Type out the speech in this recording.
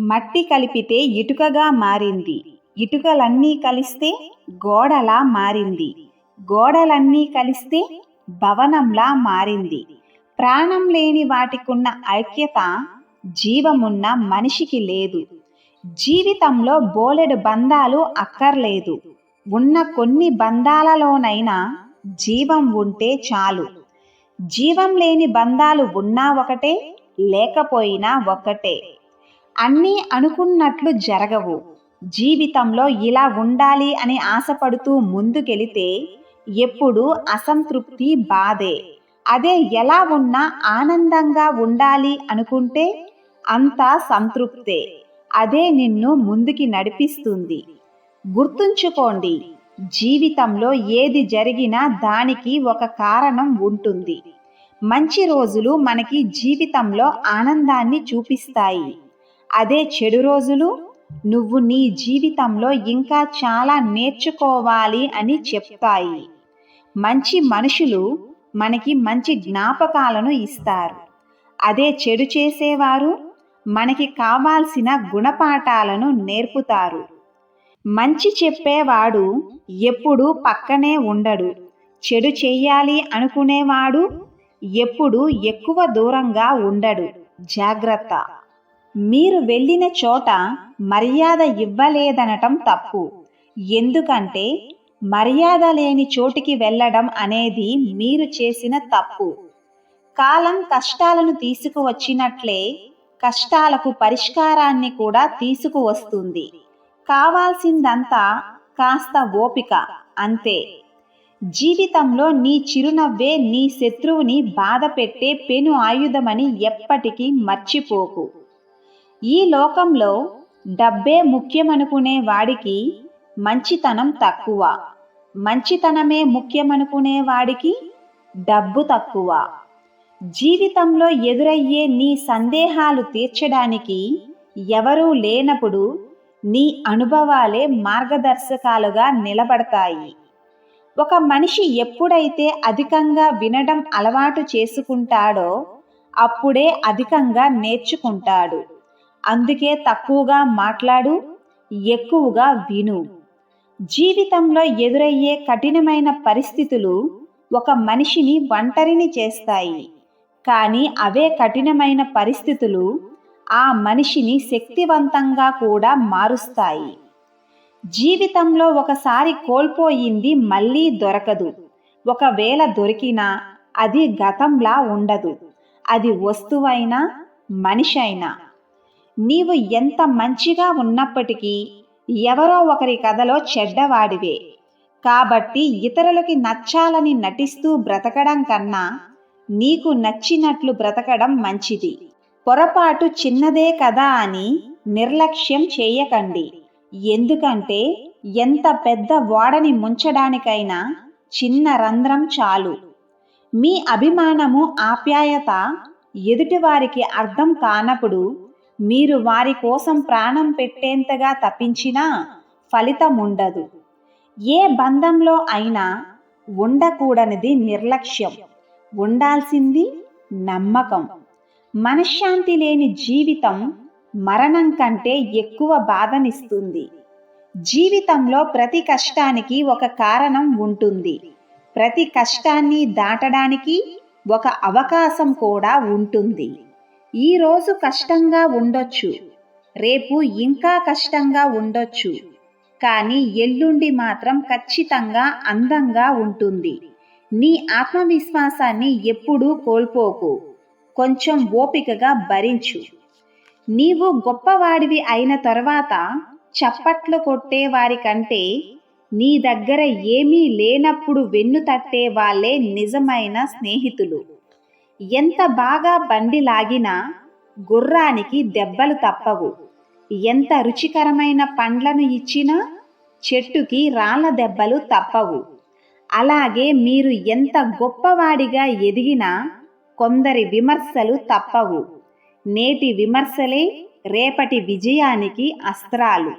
మట్టి కలిపితే ఇటుకగా మారింది. ఇటుకలన్నీ కలిస్తే గోడలా మారింది. గోడలన్నీ కలిస్తే భవనంలా మారింది. ప్రాణం లేని వాటికున్న ఐక్యత జీవమున్న మనిషికి లేదు. జీవితంలో బోలెడు బంధాలు అక్కర్లేదు. ఉన్న కొన్ని బంధాలలోనైనా జీవం ఉంటే చాలు. జీవం లేని బంధాలు ఉన్నా ఒకటే లేకపోయినా ఒకటే. అన్నీ అనుకున్నట్లు జరగవు. జీవితంలో ఇలా ఉండాలి అని ఆశపడుతూ ముందుకెళితే ఎప్పుడు అసంతృప్తి బాధే. అదే ఎలా ఉన్నా ఆనందంగా ఉండాలి అనుకుంటే అంతా సంతృప్తే. అదే నిన్ను ముందుకి నడిపిస్తుంది. గుర్తుంచుకోండి జీవితంలో ఏది జరిగినా దానికి ఒక కారణం ఉంటుంది. మంచి రోజులు మనకి జీవితంలో ఆనందాన్ని చూపిస్తాయి. అదే చెడు రోజులు నువ్వు నీ జీవితంలో ఇంకా చాలా నేర్చుకోవాలి అని చెప్తాయి. మంచి మనుషులు మనకి మంచి జ్ఞాపకాలను ఇస్తారు. అదే చెడు చేసేవారు మనకి కావాల్సిన గుణపాఠాలను నేర్పుతారు. మంచి చెప్పేవాడు ఎప్పుడు పక్కనే ఉండడు. చెడు చెయ్యాలి అనుకునేవాడు ఎప్పుడు ఎక్కువ దూరంగా ఉండడు. జాగ్రత్త. మీరు వెళ్ళిన చోట మర్యాద ఇవ్వలేదనటం తప్పు. ఎందుకంటే మర్యాద లేని చోటికి వెళ్ళడం అనేది మీరు చేసిన తప్పు. కాలం కష్టాలను తీసుకువచ్చినట్లే కష్టాలకు పరిష్కారాన్ని కూడా తీసుకువస్తుంది. కావాల్సిందంతా కాస్త ఓపిక అంతే. జీవితంలో నీ చిరునవ్వే నీ శత్రువుని బాధ పెట్టే పెను ఆయుధమని ఎప్పటికీ మర్చిపోకు. ఈ లోకంలో డబ్బే ముఖ్యమనుకునే వాడికి మంచితనం తక్కువ. మంచితనమే ముఖ్యమనుకునే వాడికి డబ్బు తక్కువ. జీవితంలో ఎదురయ్యే నీ సందేహాలు తీర్చడానికి ఎవరూ లేనప్పుడు నీ అనుభవాలే మార్గదర్శకాలుగా నిలబడతాయి. ఒక మనిషి ఎప్పుడైతే అధికంగా వినడం అలవాటు చేసుకుంటాడో అప్పుడే అధికంగా నేర్చుకుంటాడు. అందుకే తక్కువగా మాట్లాడు ఎక్కువగా విను. జీవితంలో ఎదురయ్యే కఠినమైన పరిస్థితులు ఒక మనిషిని ఒంటరిని చేస్తాయి. కానీ అవే కఠినమైన పరిస్థితులు ఆ మనిషిని శక్తివంతంగా కూడా మారుస్తాయి. జీవితంలో ఒకసారి కోల్పోయింది మళ్ళీ దొరకదు. ఒకవేళ దొరికినా అది గతంలా ఉండదు. అది వస్తువైనా మనిషి అయినా నీవు ఎంత మంచిగా ఉన్నప్పటికీ ఎవరో ఒకరి కథలో చెడ్డవాడివే. కాబట్టి ఇతరులకి నచ్చాలని నటిస్తూ బ్రతకడం కన్నా నీకు నచ్చినట్లు బ్రతకడం మంచిది. పొరపాటు చిన్నదే కదా అని నిర్లక్ష్యం చేయకండి. ఎందుకంటే ఎంత పెద్ద ఓడని ముంచడానికైనా చిన్న రంధ్రం చాలు. మీ అభిమానము ఆప్యాయత ఎదుటివారికి అర్థం కానప్పుడు మీరు వారి కోసం ప్రాణం పెట్టేంతగా తప్పించినా ఫలితం ఉండదు ఏ బంధంలో అయినా ఉండకూడనిది నిర్లక్ష్యం. ఉండాల్సింది నమ్మకం. మనశ్శాంతి లేని జీవితం మరణం కంటే ఎక్కువ బాధనిస్తుంది. జీవితంలో ప్రతి కష్టానికి ఒక కారణం ఉంటుంది. ప్రతి కష్టాన్ని దాటడానికి ఒక అవకాశం కూడా ఉంటుంది. ఈరోజు కష్టంగా ఉండొచ్చు. రేపు ఇంకా కష్టంగా ఉండొచ్చు. కానీ ఎల్లుండి మాత్రం ఖచ్చితంగా అందంగా ఉంటుంది. నీ ఆత్మవిశ్వాసాన్ని ఎప్పుడూ కోల్పోకు. కొంచెం ఓపికగా భరించు. నీవు గొప్పవాడివి అయిన తర్వాత చప్పట్లు కొట్టే వారి కంటే నీ దగ్గర ఏమీ లేనప్పుడు వెన్ను తట్టే వాళ్ళే నిజమైన స్నేహితులు. ఎంత బాగా బండి లాగినా గుర్రానికి దెబ్బలు తప్పవు. ఎంత రుచికరమైన పండ్లను ఇచ్చినా చెట్టుకి రాళ్ళ దెబ్బలు తప్పవు. అలాగే మీరు ఎంత గొప్పవాడిగా ఎదిగినా కొందరి విమర్శలు తప్పవు. నేటి విమర్శలే రేపటి విజయానికి అస్త్రాలు.